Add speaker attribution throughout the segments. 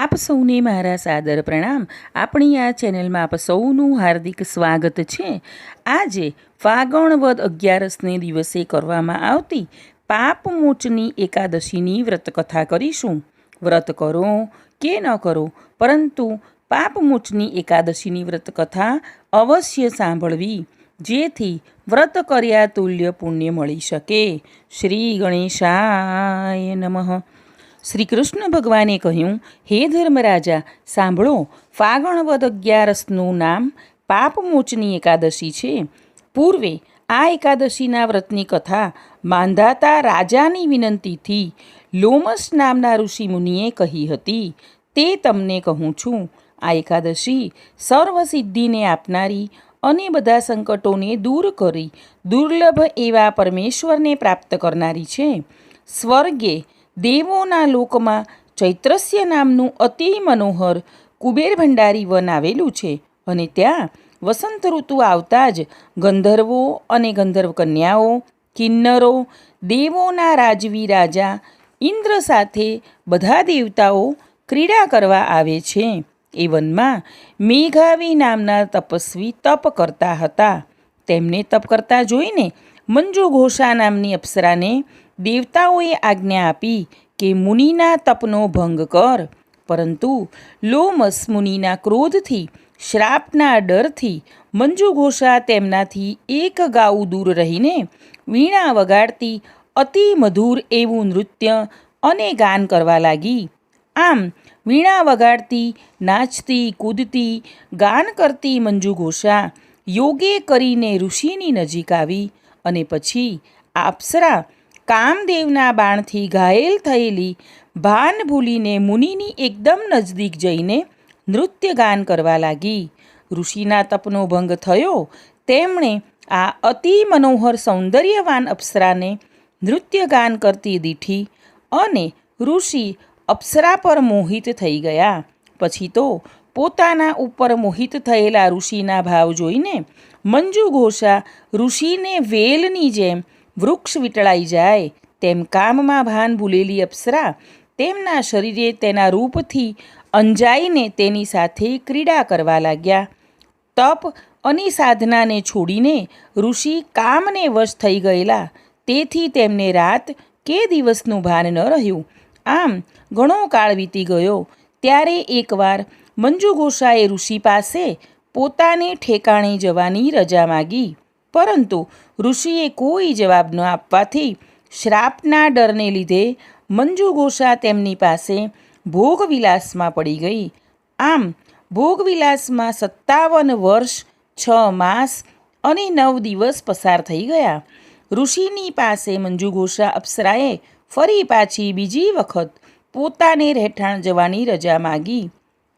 Speaker 1: આપ સૌને મારા સાદર પ્રણામ. આપણી આ ચેનલમાં આપ સૌનું હાર્દિક સ્વાગત છે. આજે ફાગણ વદ અગિયારસને દિવસે કરવામાં આવતી પાપ મોચની એકાદશીની વ્રતકથા કરીશું. વ્રત કરો કે ન કરો, પરંતુ પાપ મોચની એકાદશીની વ્રતકથા અવશ્ય સાંભળવી, જેથી વ્રત કર્યા તુલ્ય પુણ્ય મળી શકે. શ્રી ગણેશાય નમઃ. શ્રી કૃષ્ણ ભગવાને કહ્યું, હે ધર્મરાજા, સાંભળો ફાગણ વદ અગિયારસનું નામ પાપમોચની એકાદશી છે. પૂર્વે આ એકાદશીના વ્રતની કથા માંધાતા રાજાની વિનંતીથી લોમસ નામના ઋષિમુનિએ કહી હતી. તે તમને કહું છું, આ એકાદશી સર્વસિદ્ધિને આપનારી અને બધા સંકટોને દૂર કરી દુર્લભ એવા પરમેશ્વરને પ્રાપ્ત કરનારી છે. સ્વર્ગે દેવોના લોકમાં ચૈત્રસ્ય નામનું અતિ મનોહર કુબેર ભંડારી વન આવેલું છે અને ત્યાં વસંત ઋતુ આવતા જ ગંધર્વો અને ગંધર્વ કન્યાઓ કિન્નરો, દેવોના રાજવી રાજા, ઇન્દ્ર સાથે બધા દેવતાઓ ક્રીડા કરવા આવે છે. એ વનમાં મેઘાવી નામના તપસ્વી તપ કરતા હતા. તેમને તપ કરતા જોઈને મંજુ ઘોષા નામની અપ્સરાને દેવતાઓએ આજ્ઞા આપી કે મુનિના તપનો ભંગ કર. પરંતુ લોમસ મુનિના ક્રોધથી, શ્રાપના ડરથી મંજુ ઘોષા તેમનાથી એક ગાઉ દૂર રહીને વીણા વગાડતી અતિ મધુર એવું નૃત્ય અને ગાન કરવા લાગી. આમ વીણા વગાડતી, નાચતી, કૂદતી, ગાન કરતી મંજુ ઘોષા યોગે કરીને ઋષિની નજીક આવી અને પછી આ અપ્સરા કામદેવના બાણથી ઘાયલ થયેલી ભાન ભૂલીને મુનિની એકદમ નજદીક જઈને નૃત્ય ગાન કરવા લાગી. ઋષિના તપનો ભંગ થયો, તેમણે આ અતિ મનોહર સૌંદર્યવાન અપ્સરાને નૃત્ય ગાન કરતી દીઠી અને ઋષિ અપ્સરા પર મોહિત થઈ ગયા. પછી તો પોતાના ઉપર મોહિત થયેલા ઋષિના ભાવ જોઈને મંજુ ઘોષા ઋષિને વેલની જેમ વૃક્ષ વીટળાઈ જાય, તેમ કામમાં ભાન ભૂલેલી અપ્સરા તેમના શરીરે તેના રૂપથી અંજાઈને તેની સાથે ક્રીડા કરવા લાગ્યા. તપ અને સાધનાને છોડીને ઋષિ કામને વશ થઈ ગયેલા. તેથી તેમને રાત કે દિવસનું ભાન ન રહ્યું. આમ ઘણો કાળ વીતી ગયો. ત્યારે એકવાર મંજુ ઘોષાએ ઋષિ પાસે પોતાને ઠેકાણે જવાની રજા માગી. પરંતુ ઋષિએ કોઈ જવાબ ન આપવાથી શ્રાપના ડરને લીધે મંજુ ગોસા તેમની પાસે ભોગવિલાસમાં પડી ગઈ. આમ, ભોગવિલાસમાં સત્તાવન વર્ષ, છ માસ અને નવ દિવસ પસાર થઈ ગયા. ઋષિની પાસે મંજુ ઘોષા અપ્સરાએ ફરી પાછી બીજી વખત પોતાને રહેઠાણ જવાની રજા માગી.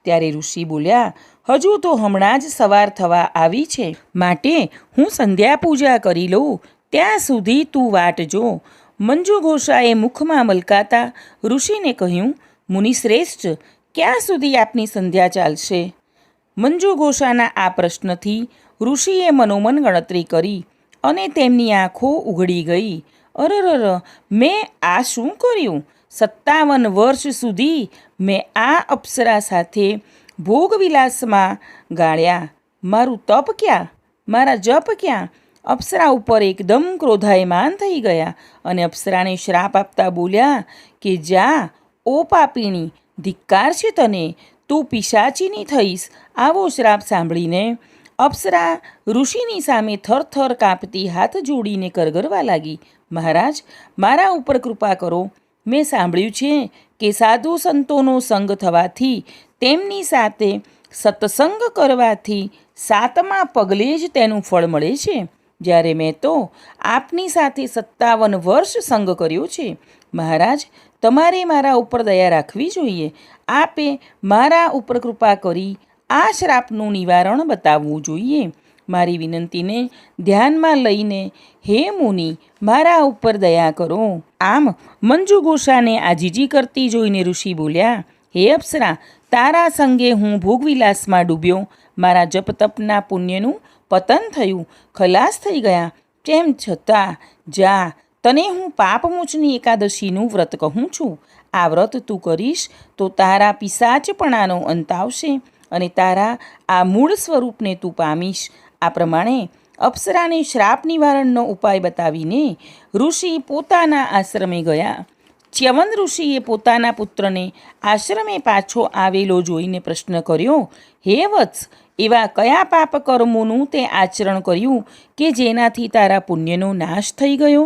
Speaker 1: ત્યારે ઋષિ બોલ્યા, હજુ તો હમણાં જ સવાર થવા આવી છે. માટે હું સંધ્યા પૂજા કરી લઉં. ત્યાં સુધી તું વાટ જો. મંજુ ઘોષાએ મુખમાં મલકાતા ઋષિને કહ્યું, મુનિશ્રેષ્ઠ, ક્યાં સુધી આપની સંધ્યા ચાલશે? મંજુ ઘોષાના આ પ્રશ્નથી ઋષિએ મનોમન ગણતરી કરી અને તેમની આંખો ઉઘડી ગઈ. અરર મેં આ શું કર્યું? સત્તાવન વર્ષ સુધી મેં આ અપ્સરા સાથે ભોગવિલાસમાં ગાળ્યા. મારું તપ ક્યાં? મારા જપ ક્યાં? અપ્સરા ઉપર એકદમ ક્રોધાયમાન થઈ ગયા અને અપ્સરાને શ્રાપ આપતા બોલ્યા કે, જા, ઓ પાપીણી, ધિક્કાર છે તને? તું પિશાચીની થઈશ. આવો શ્રાપ સાંભળીને અપ્સરા ઋષિની સામે થરથર કાપતી હાથ જોડીને કરગરવા લાગી. મહારાજ, મારા ઉપર કૃપા કરો. મેં સાંભળ્યું છે કે સાધુ સંતોનો સંગ થવાથી તેમની સાથે સત્સંગ કરવાથી સાતમા પગલે જ તેનું ફળ મળે છે. જ્યારે મેં તો આપની સાથે સત્તાવન વર્ષ સંગ કર્યો છે. મહારાજ, તમારે મારા ઉપર દયા રાખવી જોઈએ. આપે મારા ઉપર કૃપા કરી આ શ્રાપનું નિવારણ બતાવવું જોઈએ. મારી વિનંતીને ધ્યાનમાં લઈને, હે મુનિ, મારા ઉપર દયા કરો. આમ મંજુ ગોસાને આજીજી કરતી જોઈને ઋષિ બોલ્યા, હે અપ્સરા, તારા સંગે હું ભોગવિલાસમાં ડૂબ્યો. મારા જપ તપના પુણ્યનું પતન થયું. ખલાસ થઈ ગયા. તેમ છતાં, જા, તને હું પાપમોચની એકાદશીનું વ્રત કહું છું. આ વ્રત તું કરીશ તો તારા પિશાચપણાનો અંત આવશે અને તારા આ મૂળ સ્વરૂપને તું પામીશ. આ પ્રમાણે અપ્સરાને શ્રાપ નિવારણનો ઉપાય બતાવીને ઋષિ પોતાના આશ્રમે ગયા. ચ્યવન ઋષિએ પોતાના પુત્રને આશ્રમે પાછો આવેલો જોઈને પ્રશ્ન કર્યો, હે વત્સ, એવા કયા પાપ કર્મોનું તે આચરણ કર્યું કે જેનાથી તારા પુણ્યનો નાશ થઈ ગયો?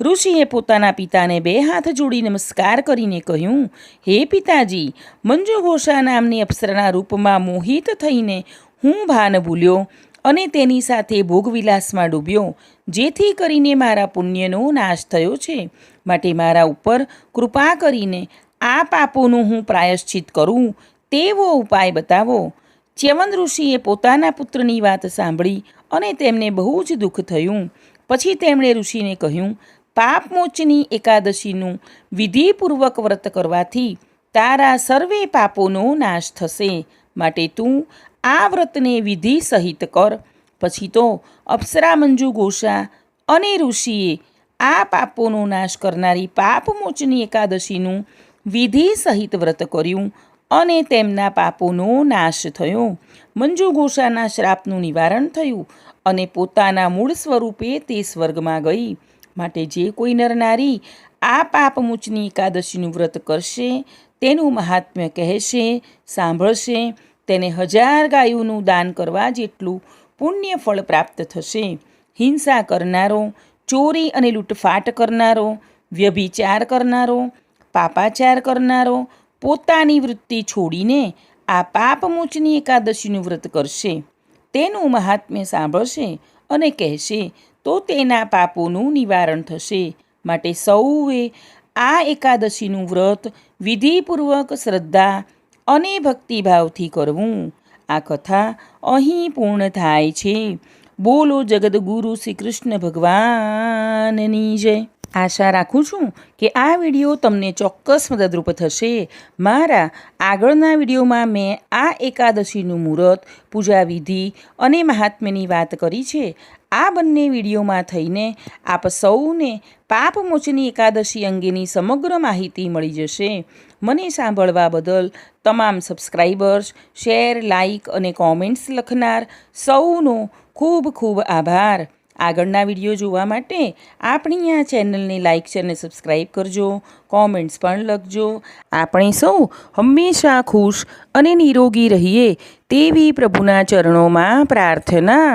Speaker 1: ઋષિએ પોતાના પિતાને બે હાથ જોડી નમસ્કાર કરીને કહ્યું, હે પિતાજી મંજુ ઘોષા નામની અપ્સરાના રૂપમાં મોહિત થઈને હું ભાન ભૂલ્યો. અને તેની સાથે ભોગવિલાસમાં ડૂબ્યો, જેથી કરીને મારા પુણ્યનો નાશ થયો છે. માટે મારા ઉપર કૃપા કરીને આ પાપોનું હું પ્રાયશ્ચિત કરું, તેવો ઉપાય બતાવો. ચ્યવન ઋષિએ પોતાના પુત્રની વાત સાંભળી અને તેમને બહુ જ દુઃખ થયું. પછી તેમણે ઋષિને કહ્યું, પાપમોચની એકાદશીનું વિધિપૂર્વક વ્રત કરવાથી તારા સર્વે પાપોનો નાશ થશે. માટે તું આ વ્રતને વિધિ સહિત કર. પછી તો અપ્સરા મંજુ ગોષા અને ઋષિએ આ પાપોનો નાશ કરનારી પાપમોચની એકાદશીનું વિધિ સહિત વ્રત કર્યું અને તેમના પાપોનો નાશ થયો. મંજુ ગોષાના શ્રાપનું નિવારણ થયું અને પોતાના મૂળ સ્વરૂપે તે સ્વર્ગમાં ગઈ. માટે જે કોઈ નરનારી આ પાપમૂચની એકાદશીનું વ્રત કરશે તેનું મહાત્મ્ય કહેશે, સાંભળશે તેને હજાર ગાયોનું દાન કરવા જેટલું પુણ્ય ફળ પ્રાપ્ત થશે. હિંસા કરનારો, ચોરી અને લૂંટફાટ કરનારો, વ્યભિચાર કરનારો, પાપાચાર કરનારો પોતાની વૃત્તિ છોડીને આ પાપમોચની એકાદશીનું વ્રત કરશે. તેનું મહાત્મ્ય સાંભળશે અને કહેશે, તો તેના પાપોનું નિવારણ થશે. માટે સૌએ આ એકાદશીનું વ્રત વિધિપૂર્વક શ્રદ્ધા અને ભક્તિભાવથી કરવું. આ કથા અહીં પૂર્ણ થાય છે. બોલો જગદગુરુ શ્રી કૃષ્ણ ભગવાનની જય. આશા રાખું છું કે આ વીડિયો તમને ચોક્કસ મદદરૂપ થશે. મારા આગળના વિડીયોમાં મેં આ એકાદશીનું મુહૂર્ત પૂજા વિધિ અને મહાત્મ્યની વાત કરી છે. આ બંને વિડીયોમાં થઈને આપ સૌને પાપમોચની એકાદશી અંગેની સમગ્ર માહિતી મળી જશે. મને સાંભળવા બદલ તમામ સબસ્ક્રાઈબર્સ શેર લાઇક અને કોમેન્ટ્સ લખનાર સૌનો ખૂબ ખૂબ આભાર. આગળના વીડિયો જોવા માટે આપણી આ ચેનલને લાઇક છે અને સબસ્ક્રાઈબ કરજો કોમેન્ટ્સ પણ લખજો. આપણે સૌ હંમેશા ખુશ અને નિરોગી રહીએ તેવી પ્રભુના ચરણોમાં પ્રાર્થના.